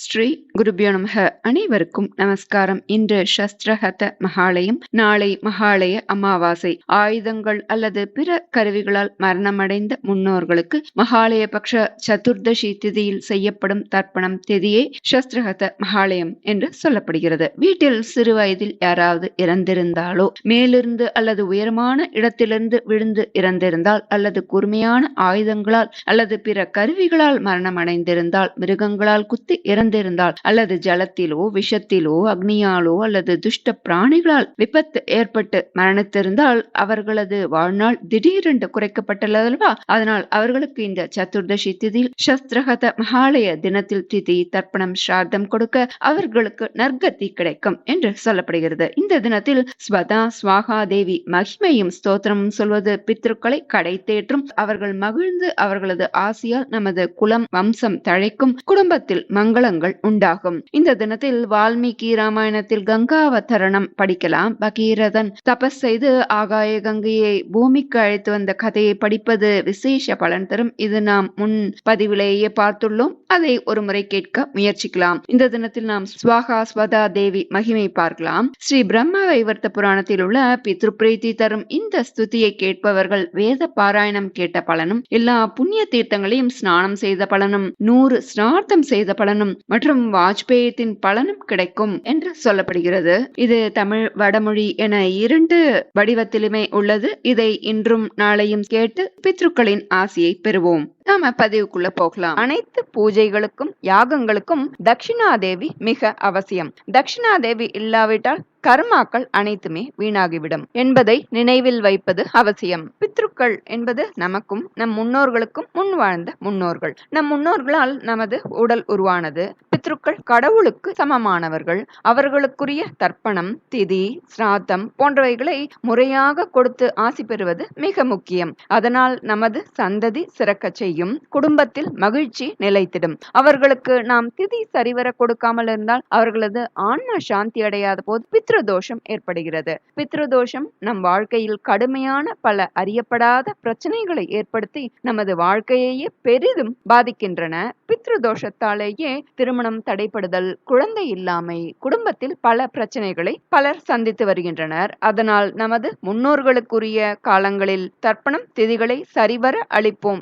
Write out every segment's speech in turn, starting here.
ஸ்ரீ குருபியோ நமக. அனைவருக்கும் நமஸ்காரம். இன்று சஸ்திரஹத மகாலயம் நாளை மகாலய அமாவாசை. ஆயுதங்கள் அல்லது பிற கருவிகளால் மரணமடைந்த முன்னோர்களுக்கு மகாலய பக்ஷ சதுர்தசி திதியில் செய்யப்படும் தர்ப்பணம் திதியே சஸ்திரஹத மகாலயம் என்று சொல்லப்படுகிறது. வீட்டில் சிறு வயதில் யாராவது இறந்திருந்தாலோ மேலிருந்து அல்லது உயரமான இடத்திலிருந்து விழுந்து இறந்திருந்தால் அல்லது கூர்மையான ஆயுதங்களால் அல்லது பிற கருவிகளால் மரணமடைந்திருந்தால் மிருகங்களால் குத்தி இறந்திருந்தால் அல்லது ஜலத்திலோ விஷத்திலோ அக்னியாலோ அல்லது துஷ்ட பிராணிகளால் விபத்து ஏற்பட்டு மரணித்திருந்தால் அவர்களது வாழ்நாள் திடீரென்று குறைக்கப்பட்டுள்ளதல்வா அதனால் அவர்களுக்கு இந்த சதுர்தசி திதியில் சஸ்திரகத மகாலய தினத்தில் திதி தர்ப்பணம் ஸ்ராத்தம் கொடுக்க அவர்களுக்கு நற்கதி கிடைக்கும் என்று சொல்லப்படுகிறது. இந்த தினத்தில் ஸ்வதா ஸ்வாகா தேவி மகிமையும் ஸ்தோத்திரமும் சொல்வது பித்ருக்களை கடை தேற்றும் அவர்கள் மகிழ்ந்து அவர்களது ஆசியால் நமது குலம் வம்சம் தழைக்கும் குடும்பத்தில் மங்களங்கள் உண்டாகும். இந்த தினத்தில் வால்மீகி ராமாயணத்தில் கங்காவதரணம் படிக்கலாம். பகீரதன் தபஸ் செய்து ஆகாய கங்கையை பூமிக்கு அழைத்து வந்த கதையை படிப்பது விசேஷ பலன் தரும். இது நாம் முன் பதிவிலேயே பார்த்துள்ளோம். அதை ஒரு முறை கேட்க முயற்சிக்கலாம். இந்த தினத்தில் நாம் ஸ்வாகா ஸ்வதா தேவி மகிமை பார்க்கலாம். ஸ்ரீ பிரம்ம வைவர்த்த புராணத்தில் உள்ள பித்ருப்ரீத்தி தரும் இந்த ஸ்துதியை கேட்பவர்கள் வேத பாராயணம் கேட்ட பலனும் எல்லா புண்ணிய தீர்த்தங்களையும் ஸ்நானம் செய்த பலனும் நூறு ஸ்நார்த்தம் செய்த பலனும் மற்றும் வாஜ்பேயத்தின் பலனும் கிடைக்கும் என்று சொல்லப்படுகிறது. இது தமிழ் வடமொழி என இரண்டு வடிவத்திலுமே உள்ளது. இதை இன்றும் நாளையும் கேட்டு பித்ருக்களின் ஆசியை பெறுவோம். நாம பதிவுக்குள்ள போகலாம். அனைத்து பூஜைகளுக்கும் யாகங்களுக்கும் தட்சிணாதேவி மிக அவசியம். தட்சிணாதேவி இல்லாவிட்டால் கர்மாக்கள் அனைத்துமே வீணாகிவிடும் என்பதை நினைவில் வைப்பது அவசியம். பித்ருக்கள் என்பது நமக்கும் நம் முன்னோர்களுக்கும் முன் வாழ்ந்த முன்னோர்கள். நம் முன்னோர்களால் நமது உடல் உருவானது. பித்ருக்கள் கடவுளுக்கு சமமானவர்கள். அவர்களுக்குரிய தர்ப்பணம் திதி சிராத்தம் போன்றவைகளை முறையாக கொடுத்து ஆசி பெறுவது மிக முக்கியம். அதனால் நமது சந்ததி சிறக்க செய்யும். குடும்பத்தில் மகிழ்ச்சி நிலைத்திடும். அவர்களுக்கு நாம் திதி சரிவர கொடுக்காமல் இருந்தால் அவர்களது ஆன்மா சாந்தி அடையாத போது பித்ருதோஷம் ஏற்படுகிறது. பித்ருதோஷம் நம் வாழ்க்கையில் கடுமையான பல அறியப்படாத பிரச்சனைகளை ஏற்படுத்தி நமது வாழ்க்கையையே பெரிதும் பாதிக்கின்றன. பித்ருதோஷத்தாலேயே திருமணம் தடைப்படுதல் குழந்தை இல்லாமை குடும்பத்தில் பல பிரச்சனைகளை பலர் சந்தித்து வருகின்றனர். அதனால் நமது முன்னோர்களுக்குரிய காலங்களில் தர்ப்பணம் திதிகளை சரிவர அளிப்போம்.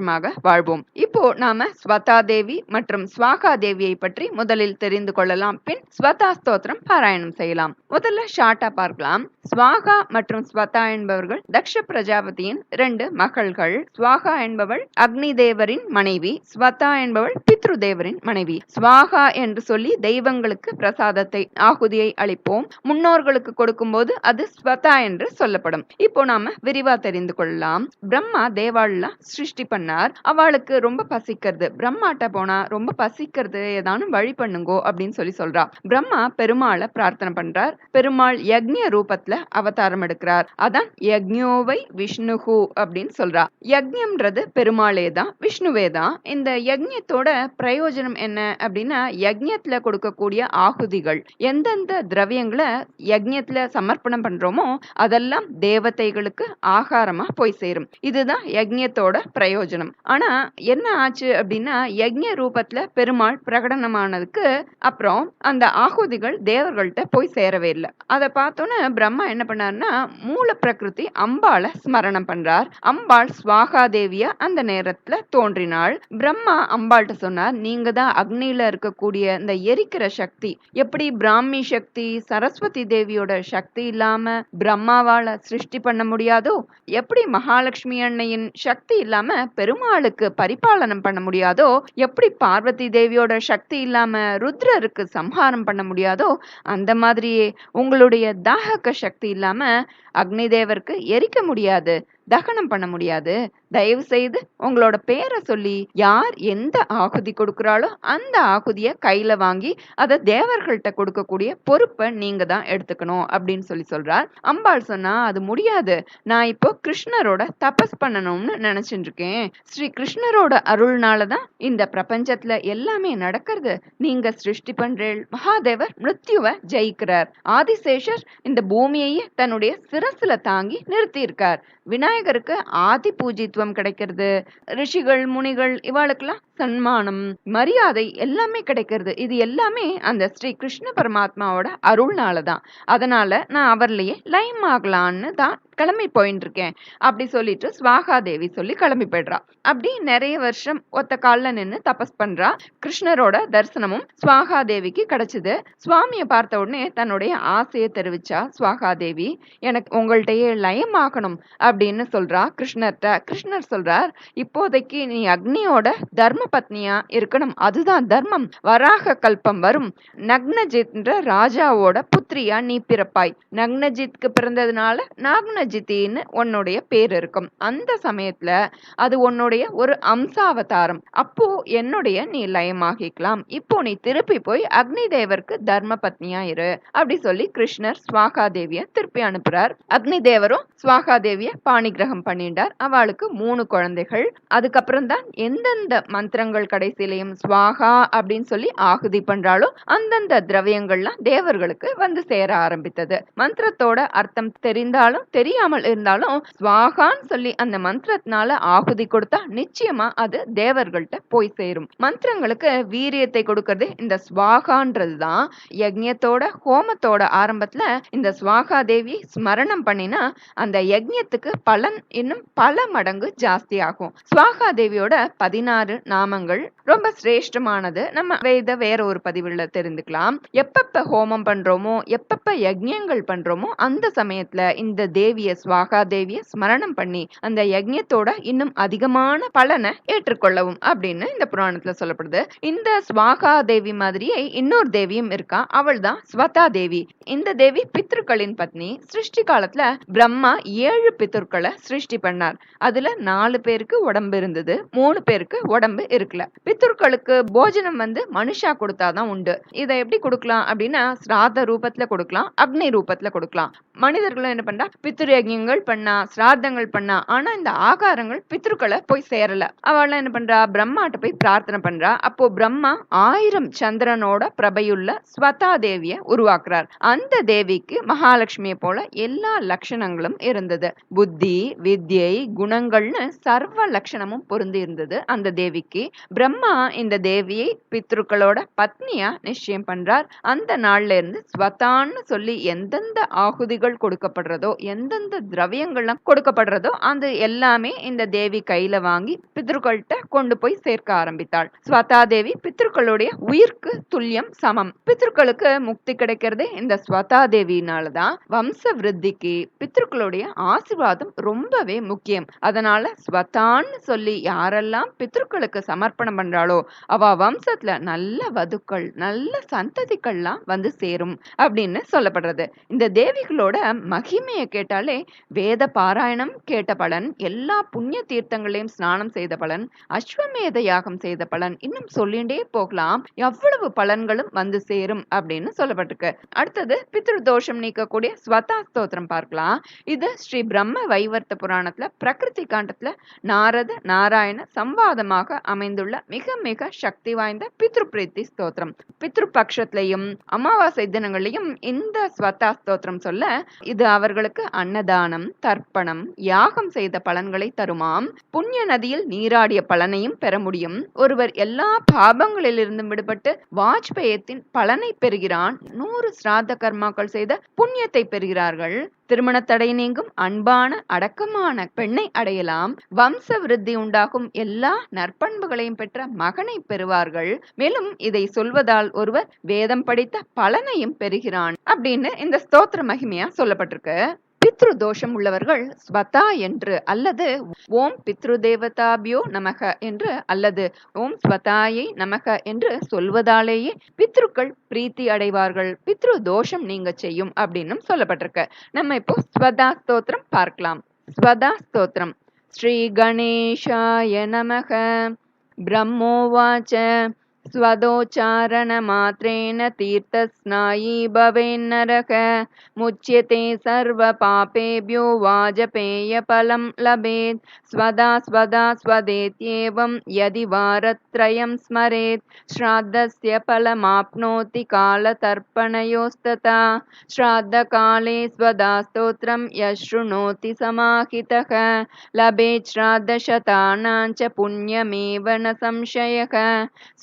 சந்தோஷமாக வாழ்வோம். இப்போ நாம ஸ்வதா தேவி மற்றும் ஸ்வாகா தேவியை பற்றி முதலில் தெரிந்து கொள்ளலாம். பின் ஸ்வதா ஸ்தோத்திரம் பாராயணம் செய்யலாம். முதல்ல ஷார்ட்டா பார்க்கலாம். ஸ்வாகா மற்றும் ஸ்வதா என்பவர்கள் தக்ஷ பிரஜாபதியின் இரண்டு மகள்கள். ஸ்வாகா என்பவள் அக்னி தேவரின் மனைவி. ஸ்வதா என்பவள் பித்ரு தேவரின் மனைவி. ஸ்வாகா என்று சொல்லி தெய்வங்களுக்கு பிரசாதத்தை ஆகுதியை அளிப்போம். முன்னோர்களுக்கு கொடுக்கும்போது அது ஸ்வதா என்று சொல்லப்படும். இப்போ நாம விரிவா தெரிந்து கொள்ளலாம். பிரம்மா தேவாள்லாம் சிருஷ்டி பண்ண சொன்னார் அவளுக்கு ரொம்ப பசிக்கிறது. பிரம்மாட்ட போனா ரொம்ப பசிக்கிறது ஏதானும் வழி பண்ணுங்கோ அப்படின்னு சொல்லி சொல்றா. பிரம்மா பெருமாளை பிரார்த்தனை பண்றார். பெருமாள் யக்ஞ ரூபத்துல அவதாரம் எடுக்கிறார். அதான் யக்ஞோவை விஷ்ணுஹு அப்படின்னு சொல்றா. யக்ஞம்ன்றது பெருமாளே தான் விஷ்ணுவே தான். இந்த யக்ஞத்தோட பிரயோஜனம் என்ன அப்படின்னா யக்ஞத்துல கொடுக்கக்கூடிய ஆகுதிகள் எந்தெந்த திரவியங்களை யக்ஞத்துல சமர்ப்பணம் பண்றோமோ அதெல்லாம் தேவதைகளுக்கு ஆகாரமா போய் சேரும். இதுதான் யக்ஞத்தோட பிரயோஜனம். ஆனா என்ன ஆச்சு அப்படின்னா யஜ்ய ரூபத்துல பெருமாள் பிரகடனமானதுக்கு அப்புறம் அந்த ஆகுதிகள் தேவர்கள்ட்ட போய் சேரவே இல்லை. அதை பார்த்தோன்னே பிரம்மா என்ன பண்ணாருன்னா மூல பிரகிருதி அம்பாளை ஸ்மரணம் பண்றார். அம்பாள் ஸ்வாகா தேவியா அந்த நேரத்துல தோன்றினாள். பிரம்மா அம்பாள்கிட்ட சொன்னார் நீங்க தான் அக்னியில இருக்கக்கூடிய இந்த எரிக்கிற சக்தி. எப்படி பிராமி சக்தி சரஸ்வதி தேவியோட சக்தி இல்லாம பிரம்மாவால சிருஷ்டி பண்ண முடியாதோ? எப்படி மகாலட்சுமி அன்னையின் சக்தி இல்லாம பெரு பெருமாளுக்கு பரிபாலனம் பண்ண முடியாதோ எப்படி பார்வதி தேவியோட சக்தி இல்லாம ருத்ரருக்கு சம்ஹாரம் பண்ண முடியாதோ அந்த மாதிரியே உங்களுடைய தாகக்க சக்தி இல்லாம அக்னி தேவருக்கு எரிக்க முடியாது. தகனம் பண்ண முடியாது. தயவு செய்து உங்களோட பேரை சொல்லி யார் எந்த ஆகுதி கொடுக்குறாளோ அந்த ஆகுதியை கையில வாங்கி அதை தேவர்கள்ட்ட கொடுக்கக்கூடிய பொறுப்பை நீங்க தான் எடுத்துக்கணும் அப்படின்னு சொல்லி சொல்றார். அம்பாள் சொன்னா அது முடியாது. நான் இப்போ கிருஷ்ணரோட தபஸ் பண்ணணும்னு நினைச்சிட்டு இருக்கேன் ஸ்ரீ கிருஷ்ணரோட அருள்னால தான் இந்த பிரபஞ்சத்துல எல்லாமே நடக்கிறது. நீங்க சிருஷ்டி பண்றேள். மகாதேவர் மிருத்யுவை ஜெயிக்கிறார். ஆதிசேஷர் இந்த பூமியையே தன்னுடைய சிரசுல தாங்கி நிறுத்தி இருக்கார் விநாயகருக்கு ஆதி பூஜித்துவம் கிடைக்கிறது. ரிஷிகள் முனிகள் இவாளுக்கெல்லாம் சன்மானம் மரியாதை எல்லாமே கிடைக்கிறது. இது எல்லாமே அந்த ஸ்ரீ கிருஷ்ண பரமாத்மாவோட அருள்னால தான். அதனால நான் அவர்லயே லைம் ஆகலான்னு தான் கிளம்பி போயின்னு இருக்கேன் அப்படி சொல்லிட்டு ஸ்வாகாதேவி சொல்லி கிளம்பி போயிடுறா. அப்படி நிறைய வருஷம் ஒத்த காலில் நின்று தபஸ் பண்றா. கிருஷ்ணரோட தரிசனமும் சுவாகாதேவிக்கு கிடைச்சது. சுவாமியை பார்த்த உடனே தன்னுடைய ஆசையை தெரிவிச்சா சுவாகாதேவி எனக்கு உங்கள்கிட்டயே லயம் ஆகணும் அப்படின்னு சொல்றா கிருஷ்ணர்கிட்ட கிருஷ்ணர் சொல்றார் இப்போதைக்கு நீ அக்னியோட தர்ம பத்னியா இருக்கணும். அதுதான் தர்மம். வராக கல்பம் வரும். நக்னஜித்ன்ற ராஜாவோட புத்திரியா நீ பிறப்பாய். நக்னஜித்க்கு பிறந்ததுனால நாக்னஜித்தின்னு உன்னுடைய பேர் இருக்கும். அந்த சமயத்துல அது உன்னுடைய ஒரு அம்சாவதாரம். அப்போ என்னுடைய நீ லயமாகிக்கலாம். இப்போ நீ திருப்பி போய் அக்னி தேவருக்கு தர்ம பத்னியா இரு. அப்படி சொல்லி கிருஷ்ணர் ஸ்வாகா தேவிய திருப்பி அனுப்புறார். அக்னி தேவரும் ஸ்வாகா தேவிய பாணிகிரகம் பண்ணிட்டார் அவளுக்கு மூணு குழந்தைகள். அதுக்கப்புறம் தான் எந்தெந்த மந்திரங்கள் கடைசியிலையும் ஸ்வாகா அப்படின்னு சொல்லி ஆகுதி பண்றாளோ அந்தந்த திரவியங்கள்லாம் தேவர்களுக்கு வந்து சேர ஆரம்பித்தது. மந்திரத்தோட அர்த்தம் தெரிந்தாலும் தெரியாமல் இருந்தாலும் ஸ்வாகான்னு சொல்லி அந்த மந்திரத்தினால ஆகுதி கொடுத்தா நிச்சயமா அது தேவர்கள்ட்ட போய் சேரும். மந்திரங்களுக்கு வீரியத்தை கொடுக்கறது இந்த ஸ்வாகான்றது தான். யஜ்யத்தோட ஹோமத்தோட ஆரம்பத்துல இந்த ஸ்வாகா தேவி ஸ்மரணம் பண்ணினா அந்த யஜ்யத்துக்கு பலன் இன்னும் பல மடங்கு ஜாஸ்தி ஆகும் சுவாகா தேவியோட பதினாறு நாமங்கள் ரொம்ப சிரேஷ்டமானது. நம்ம வேத வேற ஒரு பதிவுல தெரிந்துக்கலாம். எப்பப்ப ஹோமம் பண்றோமோ எப்பப்ப யஜ்யங்கள் பண்றோமோ அந்த சமயத்துல இந்த தேவிய சுவாகா தேவிய ஸ்மரணம் பண்ணி அந்த யஜ்யத்தோட இன்னும் அதிகமான பலனை ஏற்றுக்கொள்ளவும் அப்படின்னு இந்த புராணத்துல சொல்லப்படுது. இந்த சுவாகா தேவி மாதிரியே இன்னொரு தேவியும் இருக்கா? அவள் தான் ஸ்வதா தேவி. இந்த தேவி பித்ருக்களின் பத்னி. சிருஷ்டி காலத்துல பிரம்மா ஏழு பித்ரு பித்ருக்களை சிருஷ்டி பண்ணார். அதுல நாலு பேருக்கு உடம்பு இருந்தது மூணு பேருக்கு உடம்பு இருக்கல. பித்ருக்களுக்கு போஜனம் வந்து மனுஷா கொடுத்தாதான் உண்டு. இதை எப்படி கொடுக்கலாம் அப்படின்னா சிராத ரூபத்துல கொடுக்கலாம் அக்னி ரூபத்துல கொடுக்கலாம். மனிதர்களும் என்ன பண்றா பித்ரு பண்ணா சிராதங்கள் பண்ணா ஆனா இந்த ஆகாரங்கள் பித்ருக்களை போய் சேரல. அவள் என்ன பண்றா பிரம்மாட்ட போய் பிரார்த்தனை பண்றா. அப்போ பிரம்மா ஆயிரம் சந்திரனோட பிரபையுள்ள ஸ்வதா தேவிய உருவாக்குறார். அந்த தேவிக்கு மகாலட்சுமியை போல எல்லா லட்சணங்களும் இருந்தது. புத்தி புத்தி வித்யை குணங்கள்னு சர்வ லட்சணமும் பொருந்தி இருந்தது அந்த தேவிக்கு. பிரம்மா இந்த தேவியை பித்ருக்களோட பத்னியா நிச்சயம் பண்றார். அந்த நாள்ல இருந்து ஸ்வதான்னு சொல்லி எந்தெந்த ஆகுதிகள் கொடுக்கப்படுறதோ எந்தெந்த திரவியங்கள்லாம் கொடுக்கப்படுறதோ அந்த எல்லாமே இந்த தேவி கையில வாங்கி பித்ருக்கள்கிட்ட கொண்டு போய் சேர்க்க ஆரம்பித்தாள். ஸ்வதா தேவி பித்ருக்களுடைய உயிர்க்கு துல்லியம் சமம். பித்ருக்களுக்கு முக்தி கிடைக்கிறது இந்த ஸ்வதா தேவியினாலதான். வம்ச விருத்திக்கு பித்ருக்களுடைய ஆசிர்வாதம் ரொம்பவே முக்கியம். அதனால ஸ்வத்தான்னு சொல்லி யாரெல்லாம் பித்ருக்களுக்கு சமர்ப்பணம் பண்றாளோ அவ வம்சத்துல நல்ல வதுக்கள் நல்ல சந்ததிகள்லாம் வந்து சேரும் அப்படின்னு சொல்லப்படுறது. இந்த தேவிகளோட மகிமையை கேட்டாலே வேத பாராயணம் கேட்ட பலன் எல்லா புண்ணிய தீர்த்தங்களையும் ஸ்நானம் செய்த பலன் அஸ்வமேத யாகம் செய்த பலன் இன்னும் சொல்லிண்டே போகலாம். எவ்வளவு பலன்களும் வந்து சேரும் அப்படின்னு சொல்லப்பட்டிருக்கு. அடுத்தது பித்ரு தோஷம் நீக்கக்கூடிய ஸ்வதா ஸ்தோத்திரம் பார்க்கலாம். இது ஸ்ரீ பிரம்ம வைவர்த்த புராணத்துல பிரகிருதி காண்டத்துல நாரத நாராயண சம்வாதமாக அமைந்துள்ள மிக மிக சக்தி வாய்ந்த பித்ரு பிரீத்தி ஸ்தோத்திரம். பித்ரு பட்சத்திலையும் அமாவாசை தினங்களையும் இந்த ஸ்வதா ஸ்தோத்திரம் சொல்ல இது அவர்களுக்கு அன்னதானம் தர்ப்பணம் யாகம் செய்த பலன்களை தருமாம். புண்ணிய நதியில் நீராடிய பலனையும் பெற முடியும். ஒருவர் எல்லா பாபங்களிலிருந்தும் விடுபட்டு வாஜ்பேயத்தின் பலனை பெறுகிறான். நூறு சிராத கர்மாக்கள் செய்த புண்ணியத்தை பெறுகிறார்கள். திருமண தடை நீங்கும் அன்பான அடக்கமான பெண்ணை அடையலாம். வம்ச விருத்தி உண்டாகும் எல்லா நற்பண்புகளையும் பெற்ற மகனை பெறுவார்கள். மேலும் இதை சொல்வதால் ஒருவர் வேதம் படித்த பலனையும் பெறுகிறான் அப்படின்னு இந்த ஸ்தோத்திர மகிமையா சொல்லப்பட்டிருக்கு. பித்ரு தோஷம் உள்ளவர்கள் ஸ்வதா என்று அல்லது ஓம் பித்ரு தேவதாபியோ நமக என்று அல்லது ஓம் ஸ்வதாயை நமக என்று சொல்வதாலேயே பித்ருக்கள் பிரீத்தி அடைவார்கள். பித்ரு தோஷம் நீங்க செய்யும் அப்படின்னும் சொல்லப்பட்டிருக்கு. நம்ம இப்போ ஸ்வதா ஸ்தோத்திரம் பார்க்கலாம். ஸ்வதா ஸ்தோத்திரம். ஸ்ரீ கணேஷாய நமக. பிரம்மோவாச்ச. स्वदोच्चारणमात्रेण तीर्थस्नायी भवेन्नरः मुच्यते सर्वपापेभ्यो वाजपेयफलं लभेत्। स्वदा स्वदा स्वदेत्येवं यदि वारत्रयं स्मरेत्। श्राद्धस्य फलमाप्नोति कालतर्पणयोस्तथा। श्राद्धकाले स्वदा स्तोत्रं यः शृणोति समाहितः। लभेत् श्राद्धशतानां च पुण्यमेव न संशयः।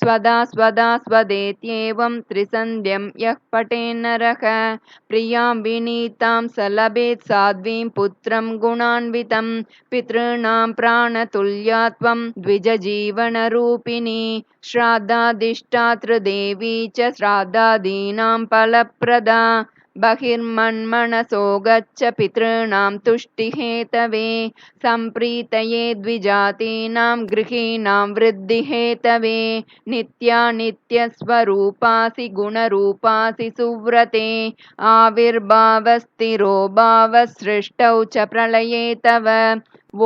स्वदा स्वदा स्वदेत्येवं त्रिसन्ध्यं यः पठेन्नरः प्रियां विनीतां स लभेत् साध्वीं पुत्रं गुणान्वितं पितॄणां प्राणतुल्यात्वं द्विजजीवनरूपिणी श्राद्धादिष्टातृदेवी च श्राद्धादीनां फलप्रदा बहिर्मन्मनसो गच्छ पितॄणां तुष्टिहेतवे सम्प्रीतये द्विजातीनां गृहीणां वृद्धिहेतवे नित्या नित्यस्वरूपासि गुणरूपासि सुव्रते आविर्भावस्थिरो भावसृष्टौ च प्रलये तव।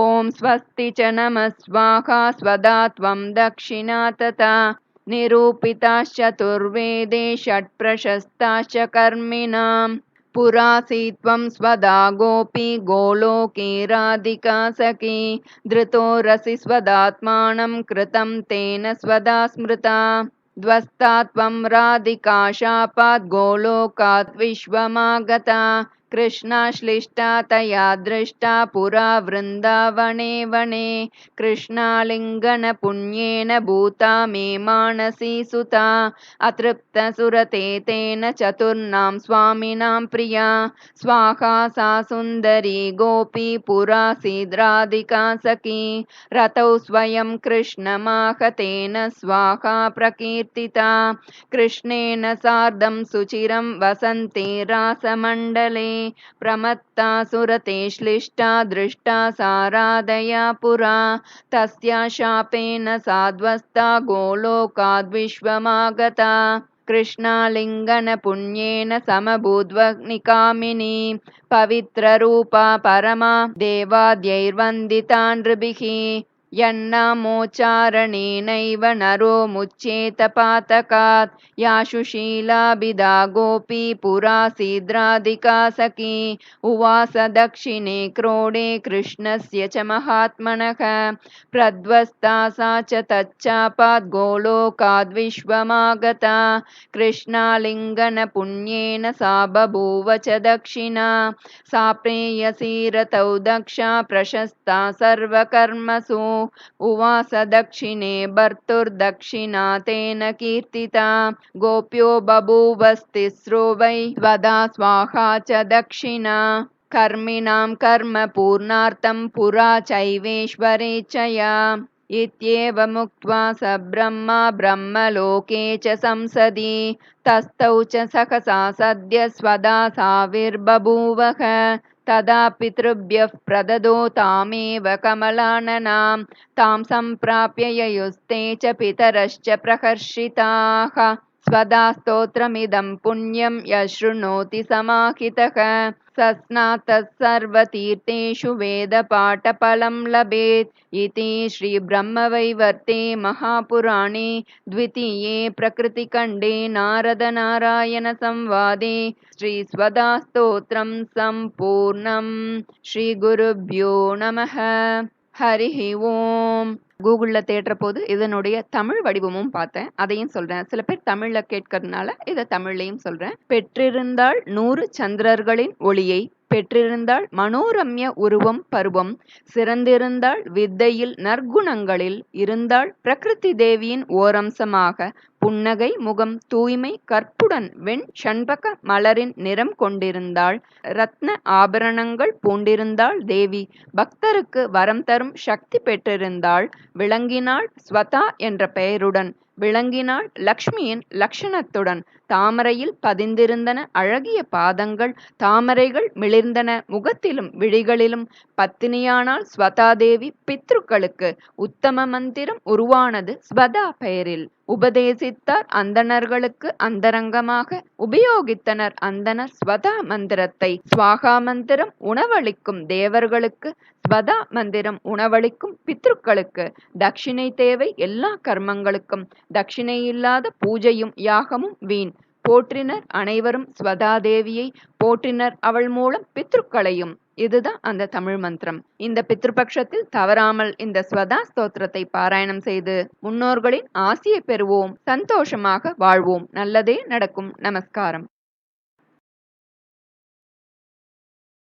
ॐ स्वस्ति च नमः स्वाहा स्वदा त्वं दक्षिणा तथा निरूपिताश्चतुर्वेदे षट्प्रशस्ताश्च कर्मिणाम् पुरासि त्वं स्वदा गोपी गोलोके राधिका सखी। धृतो रसि स्वदात्मानं कृतं तेन स्वदा स्मृता। ध्वस्ता त्वं राधिका शापात् गोलोकात् विश्वमागता कृष्णाश्लिष्टा तया दृष्टा पुरा वृन्दावने वने कृष्णालिङ्गनपुण्येन भूता मे मानसी सुता। अतृप्तसुरते तेन चतुर्णां स्वामिनां प्रिया। स्वाहा सा सुन्दरी गोपी पुरासीद्राधिका सखी। रतौ स्वयं कृष्णमाहतेन स्वाहा प्रकीर्तिता। कृष्णेन सार्धं सुचिरं वसन्ते रासमण्डले प्रमत्ता सुरते श्लिष्टा दृष्टा साराधया पुरा। तस्या शापेन साध्वस्ता गोलोकाद्विश्वमागता। कृष्णालिङ्गनपुण्येन समभूद्वग्निकामिनी। पवित्ररूपा परमा देवाद्यैर्वन्दिता नृभिः यन्नामोच्चारणेनैव नरो मुच्येत पातकात् या सुशीलाभिधा गोपी पुरासीद्राधिका सखी। उवास दक्षिणे क्रोडे कृष्णस्य च महात्मनः। प्रध्वस्ता सा च तच्चापात् गोलोकाद्विश्वमागता। कृष्णालिङ्गनपुण्येन सा बभूव च दक्षिणा। सा प्रेयसी रतौ दक्षा प्रशस्ता सर्वकर्मसु उवास दक्षिणे भर्तुर्दक्षिणा तेन कीर्तिता। गोप्यो बभूवस्तिस्रो वै स्वदा स्वाहा च दक्षिणा। कर्मिणां कर्म पूर्णार्थं पुरा चैवेश्वरेच्छया इत्येवमुक्त्वा स ब्रह्मा ब्रह्मलोके च संसदि। तस्थौ च सहसा सद्य स्वदा साविर्बभूवः तदा पितृभ्यः प्रददो तामेव कमलाननां तां सम्प्राप्य ययुस्ते च पितरश्च प्रहर्षिताः स्वदा स्तोत्रमिदं पुण्यं यः शृणोति समाहितः। स स्नातः सर्वतीर्थेषु वेदपाठफलं लभेत्। इति श्रीब्रह्मवैवर्ते महापुराणे द्वितीये प्रकृतिखण्डे नारदनारायणसंवादे श्रीस्वदास्तोत्रं सम्पूर्णं। श्रीगुरुभ्यो நமः ஹரிஹி ஓம். கூகுளில் தேடுற போது இதனுடைய தமிழ் வடிவமும் பார்த்தேன். அதையும் சொல்றேன். சில பேர் தமிழில் கேட்கறதுனால இதை தமிழ்லையும் சொல்றேன். பெற்றிருந்தால் நூறு சந்திரர்களின் ஒளியை பெற்றிருந்தாள் மனோரம்ய உருவம் பருவம். சிறந்திருந்தாள் வித்தையில் நற்குணங்களில் இருந்தாள் பிரகிருதி தேவியின் ஓரம்சமாக. புன்னகை முகம் தூய்மை கற்புடன் வெண் ஷண்பக மலரின் நிறம் கொண்டிருந்தாள். ரத்ன ஆபரணங்கள் பூண்டிருந்தாள் தேவி. பக்தருக்கு வரம் தரும் சக்தி பெற்றிருந்தாள். விளங்கினாள் ஸ்வதா என்ற பெயருடன். விளங்கினாள் லக்ஷ்மியின் லக்ஷணத்துடன். தாமரையில் பதிந்திருந்தன அழகிய பாதங்கள் தாமரைகள் மிளிர்ந்தன முகத்திலும் விழிகளிலும். பத்தினியானால் ஸ்வதாதேவி பித்ருக்களுக்கு உத்தம மந்திரம் உருவானது ஸ்வதா பெயரில். உபதேசித்தார் அந்தணர்களுக்கு அந்தரங்கமாக உபயோகித்தனர் அந்தணர் ஸ்வதா மந்திரத்தை. ஸ்வாகா மந்திரம் உணவளிக்கும் தேவர்களுக்கு ஸ்வதா மந்திரம் உணவளிக்கும் பித்ருக்களுக்கு. தட்சிணை தேவை எல்லா கர்மங்களுக்கும். தட்சிணை இல்லாத பூஜையும் யாகமும் வீண். போற்றினர் அனைவரும் ஸ்வதாதேவியை போற்றினர் அவள் மூலம் பித்ருக்களையும். இதுதான் அந்த தமிழ் மந்திரம். இந்த பித்ருபக்ஷத்தில் தவறாமல் இந்த ஸ்வதா ஸ்தோத்திரத்தை பாராயணம் செய்து முன்னோர்களின் ஆசியை பெறுவோம் சந்தோஷமாக வாழ்வோம். நல்லதே நடக்கும். நமஸ்காரம்.